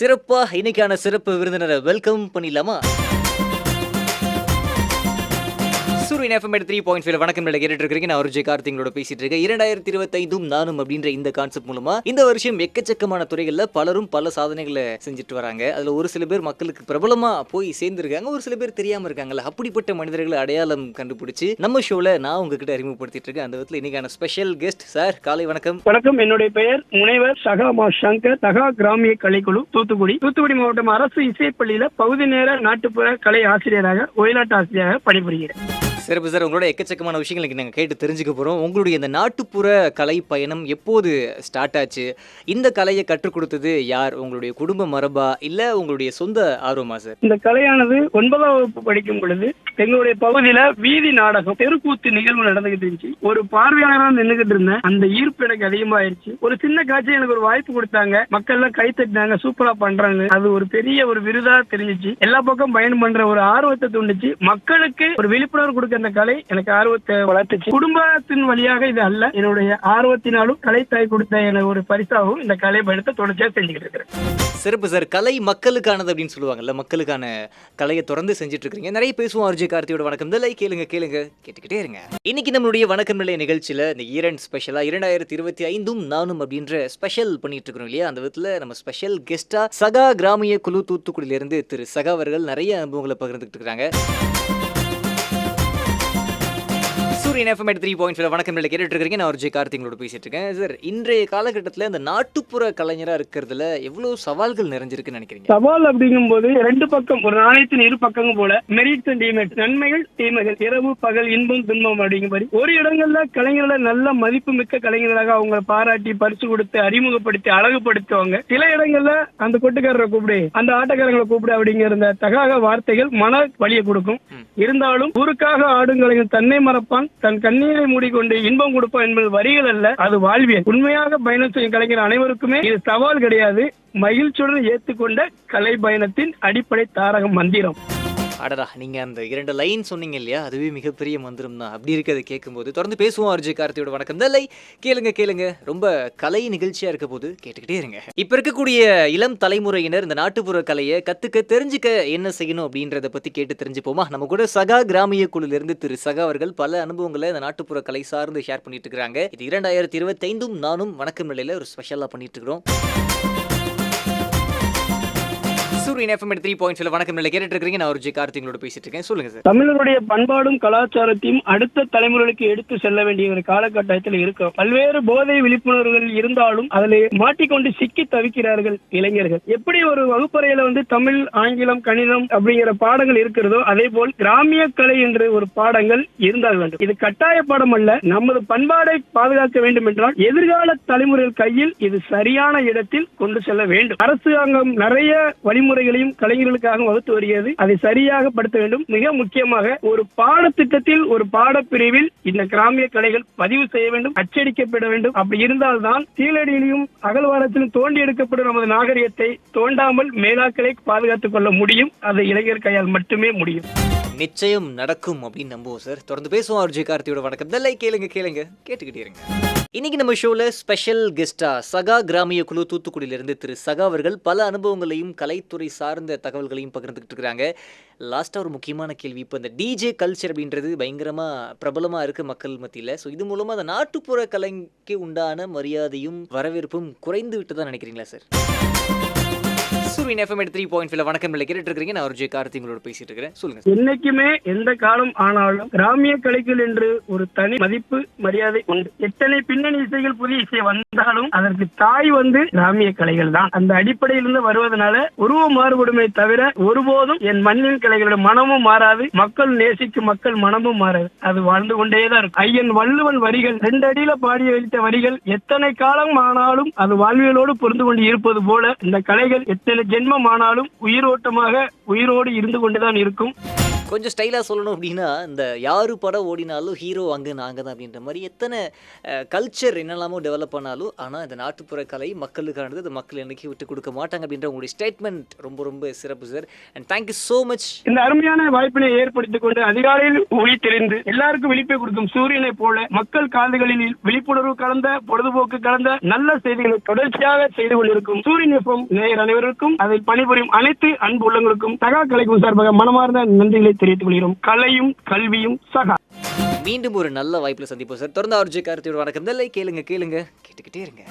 சிறப்பா இன்னைக்கான சிறப்பு விருந்தினரை வெல்கம் பண்ணிடலாமா? சூரியன் எஃப்எம் த்ரீ பாயிண்ட் ஃபைவ் வணக்கம் நிலை கேட்டு இருக்கீங்க நான் விஜய் கார்த்திங்களோட பேசிட்டு இருக்கேன். இரண்டாயிரத்தி இருபத்தைந்தும் நானும் அப்படின்ற இந்த கான்செப்ட் மூலமா இந்த வருஷம் எக்கச்சக்கமான துறைகள்ல பலரும் பல சாதனைகளை செஞ்சுட்டு வராங்க. அதுல ஒரு சில பேர் மக்களுக்கு பிரபலமா போய் சேர்ந்திருக்காங்க. ஒரு சில பேர் தெரியாம இருக்காங்கல்ல. அப்படிப்பட்ட மனிதர்களை அடையாளம் கண்டுபிடிச்சு நம்ம ஷோல நான் உங்ககிட்ட அறிமுகப்படுத்திட்டு இருக்கேன். அந்த விதத்துல இன்னைக்கான ஸ்பெஷல் கெஸ்ட் சார் காலை வணக்கம். வணக்கம். என்னுடைய பெயர் முனைவர் சகா சங்கர் தகா கிராமிய கலைக்குழு தூத்துக்குடி. தூத்துக்குடி மாவட்டம் அரசு இசைப்பள்ளியில பகுதி நேர நாட்டுப்புற கலை ஆசிரியராக ஒயிலாட்டு ஆசிரியராக பணிபுரிகிறேன். சிறப்பு சார். உங்களோட எக்கச்சக்கமான விஷயங்கள் நாங்கள் கேட்டு தெரிஞ்சுக்க போகிறோம் உங்களுடைய இந்த நாட்டுப்புற கலை பயணம் எப்போது ஸ்டார்ட் ஆச்சு? இந்த கலையை கற்றுக் கொடுத்தது யார்? உங்களுடைய குடும்ப மரபா? இல்லை உங்களுடைய சொந்த ஆர்வமா சார்? இந்த கலையானது ஒன்பதாம் வகுப்பு படிக்கும் பொழுது எங்களுடைய பகுதியில வீதி நாடகம் தெருக்கூத்து நிகழ்வு நடந்துகிட்டு இருந்துச்சு. ஒரு பார்வையாளராக நின்றுகிட்டு இருந்தேன். அந்த ஈர்ப்பு எனக்கு அதிகமாயிருச்சு. ஒரு சின்ன காட்சி எனக்கு ஒரு வாய்ப்பு கொடுத்தாங்க. மக்கள் எல்லாம் கை தட்டினாங்க சூப்பரா பண்றாங்க. அது ஒரு பெரிய ஒரு விருதா தெரிஞ்சிச்சு. எல்லா பக்கம் பயணம் பண்ற ஒரு ஆர்வத்தை தூண்டுச்சு. மக்களுக்கு ஒரு விழிப்புணர்வு கொடுக்க இந்த கலை எனக்கு ஆர்வத்தை வளர்த்துச்சு. குடும்பத்தின் வழியாக இது அல்ல என்னுடைய ஆர்வத்தினாலும் கலை தாய் கொடுத்த எனக்கு ஒரு பரிசாகவும் இந்த கலை பயணத்தை தொடர்ச்சியாக செஞ்சுக்கிட்டு இருக்கிறேன். சிறப்பு சார் கலை மக்களுக்கானது அப்படின்னு சொல்லுவாங்கல்ல மக்களுக்கான கலையை தொடர்ந்து செஞ்சுட்டு இருக்கீங்க நிறைய பேசுவோம் அர்ஜி கார்த்தியோட வணக்கம். இல்லை கேளுங்க கேளுங்க கேட்டுக்கிட்டே இருங்க. இன்னைக்கு நம்மளுடைய வணக்கம் நிலைய நிகழ்ச்சியில் இந்த ஈரண்ட் ஸ்பெஷலாக இரண்டாயிரத்தி இருபத்தி ஐந்தும் நானும் அப்படின்ற ஸ்பெஷல் பண்ணிட்டு இருக்கிறோம் இல்லையா? அந்த விதத்தில் நம்ம ஸ்பெஷல் கெஸ்டா சகா கிராமிய குழு தூத்துக்குடியிலிருந்து திரு சகா அவர்கள் நிறைய அனுபவங்களை பகிர்ந்துக்கிட்டு இருக்காங்க சூரியன் எஃப்எம் த்ரீ பாயிண்ட் ஃபைவ் வணக்கம் நிலை கேட்டுட்டு நான் விஜய் கார்த்திங்களோட பேசிட்டு இருக்கேன். சார் இன்றைய காலகட்டத்தில் இந்த நாட்டுப்புற கலைஞரா இருக்கிறதுல எவ்வளவு சவால்கள் நிறைஞ்சிருக்குன்னு நினைக்கிறீங்க? சவால் அப்படிங்கும்போது ரெண்டு பக்கம் ஒரு நாணயத்தின் இரு பக்கமும் போல மெரிட்ஸ் அண்ட் டிமெரிட்ஸ் நன்மைகள் தீமைகள் இரவு பகல் இன்பம் துன்பம் அப்படிங்கும்படி. ஒரு இடங்கள்ல கலைஞர்களை நல்ல மதிப்பு மிக்க கலைஞர்களாக அவங்க பாராட்டி பரிசு கொடுத்து அறிமுகப்படுத்தி அழகுபடுத்துவாங்க. சில இடங்கள்ல அந்த கொட்டுக்காரரை கூப்பிடு அந்த ஆட்டக்காரங்களை கூப்பிடு அப்படிங்கிற இந்த தகாத வார்த்தைகள் மன வலியை கொடுக்கும். இருந்தாலும் ஊருக்காக ஆடும் கலைஞர் தன்னை மறப்பான் தன் கண்ணீரை மூடிக்கொண்டு இன்பம் கொடுப்பான் என்பது வரிகள் அல்ல அது வாழ்வியல். உண்மையாக பயணம் செய்யும் கலைஞர் அனைவருக்குமே இது சவால் கிடையாது. மகிழ்ச்சியுடன் ஏற்றுக்கொண்ட கலை பயணத்தின் அடிப்படை தாரக மந்திரம். அடடா நீங்கள் அந்த இரண்டு லைன் சொன்னீங்க இல்லையா? அதுவே மிகப்பெரிய மந்திரம் தான் அப்படி இருக்கிறத கேட்கும்போது தொடர்ந்து பேசுவோம் அர்ஜய் கார்த்தியோட வணக்கம். இந்த லை கேளுங்க கேளுங்க. ரொம்ப கலை நிகழ்ச்சியாக இருக்க போது கேட்டுக்கிட்டே இருங்க. இப்போ இருக்கக்கூடிய இளம் தலைமுறையினர் இந்த நாட்டுப்புற கலையை கற்றுக்க தெரிஞ்சுக்க என்ன செய்யணும் அப்படின்றத பற்றி கேட்டு தெரிஞ்சுப்போமா? நம்ம கூட சகா கிராமிய குழுலேருந்து திரு சகா அவர்கள் பல அனுபவங்களை இந்த நாட்டுப்புற கலை சார்ந்து ஷேர் பண்ணிட்டு இருக்காங்க இது இரண்டாயிரத்தி இருபத்தைந்தும் நானும் வணக்கம் நிலையில் ஒரு ஸ்பெஷலாக பண்ணிட்டு இருக்கிறோம். சூரியன் எஃப்எம் த்ரீ பாயிண்ட்ஸ்ல வணக்கம் நிலை கேட்டுட்டு இருக்கீங்க நான் ஒரு ஜி கார்த்திகளோட பேசிட்டு இருக்கேன். சொல்லுங்க சார். தமிழருடைய பண்பாடும் கலாச்சாரத்தையும் அடுத்த தலைமுறைக்கு எடுத்து செல்ல வேண்டிய ஒரு காலகட்டத்தில் இருக்கிறோம் பல்வேறு போதை விழிப்புணர்வுகள் இருந்தாலும் அதில் மாட்டிக்கொண்டு சிக்கி தவிக்கிறார்கள் இளைஞர்கள். எப்படி ஒரு வகுப்பறையில வந்து தமிழ் ஆங்கிலம் கணிதம் அப்படிங்கிற பாடங்கள் இருக்கிறதோ அதே போல் கிராமிய கலை என்று ஒரு பாடங்கள் இருந்தால் வேண்டும். இது கட்டாய பாடம் அல்ல. நமது பண்பாடை பாதுகாக்க வேண்டும் என்றால் எதிர்கால தலைமுறைகள் கையில் இது சரியான இடத்தில் கொண்டு செல்ல வேண்டும். அரசாங்கம் நிறைய வழிமுறைகள் வழிமுறைகளையும் கலைஞர்களுக்காக வகுத்து வருகிறது. அதை சரியாக படுத்த வேண்டும். மிக முக்கியமாக ஒரு பாடத்திட்டத்தில் ஒரு பாடப்பிரிவில் இந்த கிராமிய கலைகள் பதிவு செய்ய வேண்டும் அச்சடிக்கப்பட வேண்டும். அப்படி இருந்தால்தான் கீழடியிலும் அகழ்வாரத்திலும் தோண்டி எடுக்கப்படும் நமது நாகரிகத்தை தோண்டாமல் மேலாக்களை பாதுகாத்துக் கொள்ள முடியும். அது இளைஞர் கையால் மட்டுமே முடியும். நிச்சயம் நடக்கும் அப்படின்னு நம்புவோம் சார் தொடர்ந்து பேசுவோம் அர்ஜி கார்த்தியோட வணக்கம். நல்ல கேளுங்க கேளுங்க. கேட்டுக்கிட்டே இருங்க. இன்னைக்கு நம்ம ஷோல ஸ்பெஷல் கெஸ்டா சகா கிராமிய குழு தூத்துக்குடியில இருந்து திரு சகா அவர்கள் பல அனுபவங்களையும் கலைத்துறை சார்ந்த தகவல்களையும் பகிர்ந்துக்கிட்டு இருக்கிறாங்க லாஸ்ட்டாக ஒரு முக்கியமான கேள்வி. இப்போ இந்த டிஜே கல்ச்சர் அப்படின்றது பயங்கரமாக பிரபலமாக இருக்குது மக்கள் மத்தியில். ஸோ இது மூலமாக அந்த நாட்டுப்புற கலைக்கு உண்டான மரியாதையும் வரவேற்பும் குறைந்து விட்டுதான் நினைக்கிறீங்களா சார் மீன் எஃப்எம் த்ரீ பாயிண்ட் ஃபைவ் வணக்கம் இல்லை கேட்டுட்டு இருக்கீங்க நான் ஒரு அர்ஜய் கார்த்திங்களோட பேசிட்டு இருக்கிறேன். சொல்லுங்க. என்னைக்குமே எந்த காலம் ஆனாலும் கிராமிய கலைகள் என்று ஒரு தனி மதிப்பு மரியாதை உண்டு. எத்தனை பின்னணி இசைகள் புதிய இசை வந்தாலும் அதற்கு தாய் வந்து கிராமிய கலைகள் தான். அந்த அடிப்படையிலிருந்து வருவதனால உருவம் மாறுபடுமே தவிர ஒருபோதும் என் மண்ணின் கலைகளோட மனமும் மாறாது. மக்கள் நேசிக்கும் மக்கள் மனமும் மாறாது. அது வாழ்ந்து கொண்டே தான் இருக்கும். ஐயன் வள்ளுவன் வரிகள் ரெண்டு அடியில பாடி வைத்த வரிகள் எத்தனை காலம் ஆனாலும் அது வாழ்வியலோடு பொருந்து கொண்டு இருப்பது போல இந்த கலைகள் எத்தனை ஜென்மமானாலும் உயிரோட்டமாக உயிரோடு இருந்து கொண்டுதான் இருக்கும். கொஞ்சம் ஸ்டைலாக சொல்லணும் அப்படின்னா இந்த யாரு படம் ஓடினாலும் ஹீரோ அங்கே நாங்கள் தான் அப்படின்ற மாதிரி எத்தனை கல்ச்சர் என்னெல்லாமோ டெவலப் பண்ணாலும் ஆனால் இந்த நாட்டுப்புற கலை மக்களுக்கானது அது மக்கள் என்னைக்கு விட்டு கொடுக்க மாட்டாங்க அப்படின்ற உங்களுடைய ஸ்டேட்மெண்ட் ரொம்ப ரொம்ப சிறப்பு sir and thank you so much இந்த அருமையான வாய்ப்பினை ஏற்படுத்திக் கொண்டு அதிகாலையில் ஒளி தெரிந்து எல்லாருக்கும் விழிப்பை கொடுக்கும் சூரியனை போல மக்கள் காதுகளில் விழிப்புணர்வு கலந்த பொழுதுபோக்கு கலந்த நல்ல செய்திகளை தொடர்ச்சியாக செய்து கொண்டிருக்கும் சூரியன் எஃப்எம் நேயர் அனைவருக்கும் அதில் பணிபுரியும் அனைத்து அன்பு உள்ளங்களுக்கும் சகா கலைக்கும் சார்பாக மனமார்ந்த நன்றிகளை தெரிவித்துக் கொள்கிறோம். கலையும் கல்வியும் சகா. மீண்டும் ஒரு நல்ல வாய்ப்பில் சந்திப்போம் சார். தொடர்ந்து ஆர்ஜி கார்த்தியோட வணக்கம். இல்லை கேளுங்க கேளுங்க. கேட்டுக்கிட்டே இருங்க.